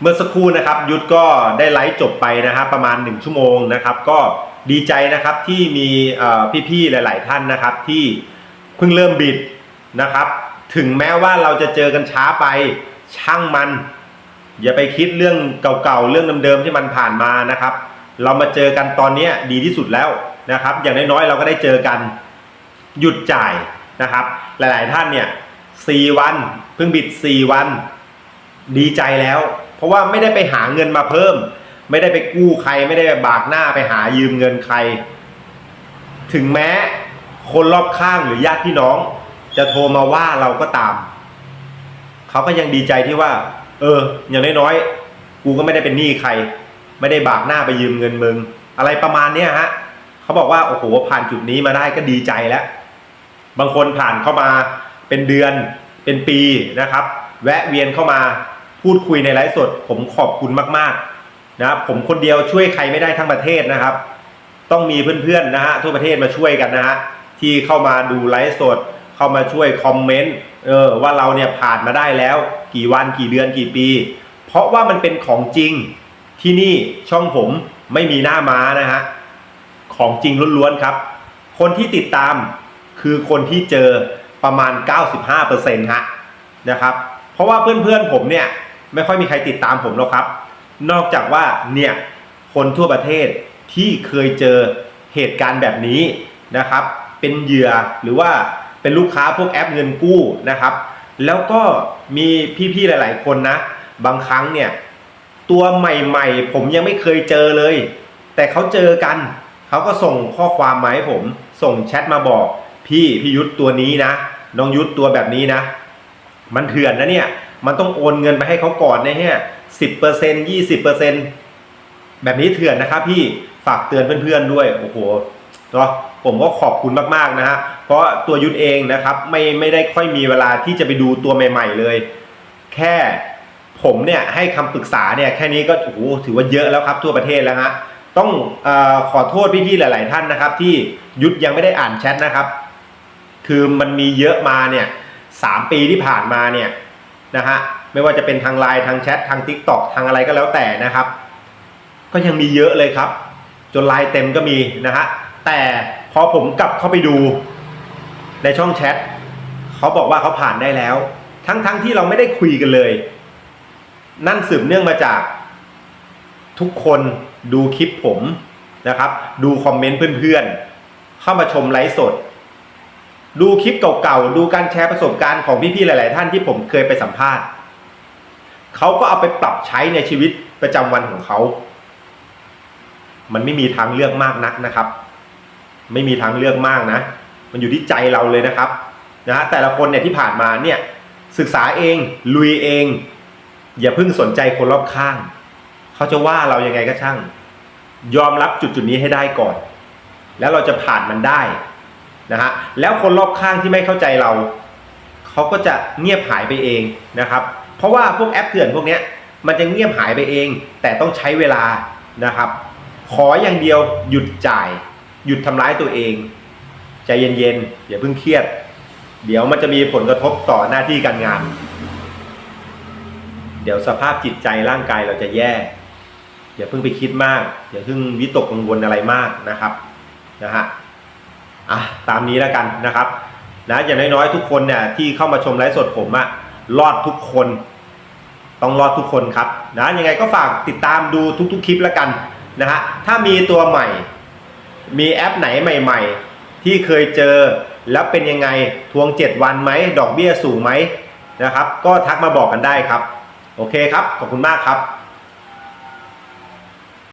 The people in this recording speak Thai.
เมื่อสักครู่นะครับยุทธก็ได้ไลฟ์จบไปนะฮะประมาณ 1 ชั่วโมงนะครับ ก็ดีใจนะครับที่มีพี่ๆหลาย ๆ ท่านนะครับ ที่เพิ่งเริ่มบิดนะครับ ถึงแม้ว่าเราจะเจอกันช้าไปช่างมัน อย่าไปคิดเรื่องเก่าๆเรื่องเดิมๆที่มันผ่านมานะครับ เรามาเจอกันตอนนี้ดีที่สุดแล้วนะครับ อย่างน้อยๆเราก็ได้เจอกันหยุดจ่ายนะครับ หลายๆท่านเนี่ย4วันเพิ่งบิด 4 วัน ดีใจแล้ว เพราะว่าไม่ได้ไปหาเงินมาเพิ่ม ไม่ได้ไปกู้ใคร ไม่ได้ไปบากหน้าไปหายืมเงินใคร ถึงแม้คนรอบข้างหรือญาติพี่น้อง จะโทรมาว่าเราก็ตาม เขาก็ยังดีใจที่ว่า เออ อย่างน้อยๆกูก็ไม่ได้เป็นหนี้ใคร ไม่ได้บากหน้าไปยืมเงินมึง อะไรประมาณเนี้ยฮะเขาบอกว่าโอ้โหผ่านจุดนี้มาได้ก็ดีใจแล้ว บางคนผ่านเข้ามาเป็นเดือนเป็นปีนะครับ แวะเวียนเข้ามา พูดคุยในไลฟ์สด ผมขอบคุณมากๆนะครับผมคนเดียวช่วยใครไม่ได้ทั้งประเทศนะครับ ต้องมีเพื่อนๆนะฮะทั่วประเทศมาช่วยกันนะฮะที่เข้ามาดูไลฟ์สด เข้ามาช่วยคอมเมนต์เออว่าเราเนี่ยผ่านมาได้แล้ว กี่วันกี่เดือนกี่ปี เพราะว่ามันเป็นของจริงที่นี่ช่องผมไม่มีหน้าม้านะฮะของจริงล้วนๆครับ คนที่ติดตามคือคนที่เจอประมาณ 95%ฮะนะครับ เพราะว่าเพื่อนๆผมเนี่ย ไม่ค่อยมีใครติดตามผมหรอกครับ นอกจากว่าเนี่ยคนทั่วประเทศที่เคยเจอเหตุการณ์แบบนี้นะครับ เป็นเหยื่อหรือว่าเป็นลูกค้าพวกแอปเงินกู้นะครับ แล้วก็มีพี่ๆหลาย ๆ คนนะ บางครั้งเนี่ยตัวใหม่ๆ ผมยังไม่เคยเจอเลย แต่เขาเจอกัน เขาก็ส่งข้อความมาให้ผม ส่งแชทมาบอก พี่พี่ยุทธตัวนี้นะ น้องยุทธตัวแบบนี้นะ มันเถื่อนนะเนี่ย มันต้องโอนเงินไปให้เขาก่อนนะเนี่ยสิบเปอร์เซ็นยี่สิบเปอร์เซ็นแบบนี้เถื่อนนะครับพี่ฝากเตือนเพื่อนๆด้วยโอ้โหเนาะผมก็ขอบคุณมากๆนะฮะเพราะตัวยุทธเองนะครับไม่ไม่ได้ค่อยมีเวลาที่จะไปดูตัวใหม่ ๆเลย แค่ผมเนี่ยให้คำปรึกษาเนี่ยแค่นี้ก็โอ้โหถือว่าเยอะแล้วครับทั่วประเทศแล้วฮะต้องอขอโทษพี่ๆหลาย ๆ ท่านนะครับ ที่ยุทธยังไม่ได้อ่านแชทนะครับ คือมันมีเยอะมาเนี่ยสามปีที่ผ่านมาเนี่ย นะฮะไม่ว่าจะเป็นทางไลน์ทางแชททาง t ิ k t o k ทางอะไรก็แล้วแต่นะครับ ก็ยังมีเยอะเลยครับ จนไลน์เต็มก็มีนะฮะแต่พอผมกลับเข้าไปดูในช่องแชทเขาบอกว่าเขาผ่านได้แล้ว ทั้งๆทที่เราไม่ได้คุยกันเลย นั่นสืบเนื่องมาจากทุกคนดูคลิปผมนะครับ ดูคอมเมนต์เพื่อนๆ เข้ามาชมไลฟ์สด ดูคลิปเก่าๆ ดูการแชร์ประสบการณ์ของพี่ๆ หลายๆ ท่านที่ผมเคยไปสัมภาษณ์ เขาก็เอาไปปรับใช้ในชีวิตประจำวันของเขา มันไม่มีทางเลือกมากนักนะครับ ไม่มีทางเลือกมากนะ มันอยู่ที่ใจเราเลยนะครับ นะฮะ แต่ละคนเนี่ยที่ผ่านมาเนี่ย ศึกษาเอง ลุยเอง อย่าเพิ่งสนใจคนรอบข้าง เขาจะว่าเรายังไงก็ช่าง ยอมรับจุดจุดๆนี้ให้ได้ก่อน แล้วเราจะผ่านมันได้ นะฮะแล้วคนรอบข้างที่ไม่เข้าใจเราเขาก็จะเงียบหายไปเองนะครับเพราะว่าพวกแอปเถื่อนพวกนี้มันจะเงียบหายไปเอง แต่ต้องใช้เวลานะครับ ขออย่างเดียวหยุดจ่าย หยุดทำร้ายตัวเอง ใจเย็นๆอย่าเพิ่งเครียด เดี๋ยวมันจะมีผลกระทบต่อหน้าที่การงาน เดี๋ยวสภาพจิตใจร่างกายเราจะแย่ อย่าเพิ่งไปคิดมาก อย่าเพิ่งวิตกกังวลอะไรมากนะครับนะฮะ อะตามนี้แล้วกันนะครับนะอย่างน้อยๆทุกคนเนี่ยที่เข้ามาชมไลฟ์สดผมอะรอดทุกคน ต้องรอดทุกคนครับนะยังไงก็ฝากติดตามดูทุกๆคลิปแล้วกันนะฮะถ้ามีตัวใหม่ มีแอปไหนใหม่ ๆ ที่เคยเจอแล้วเป็นยังไงทวง 7 วันไหมดอกเบี้ยสูงไหมนะครับ ก็ทักมาบอกกันได้ครับ โอเคครับ ขอบคุณมากครับ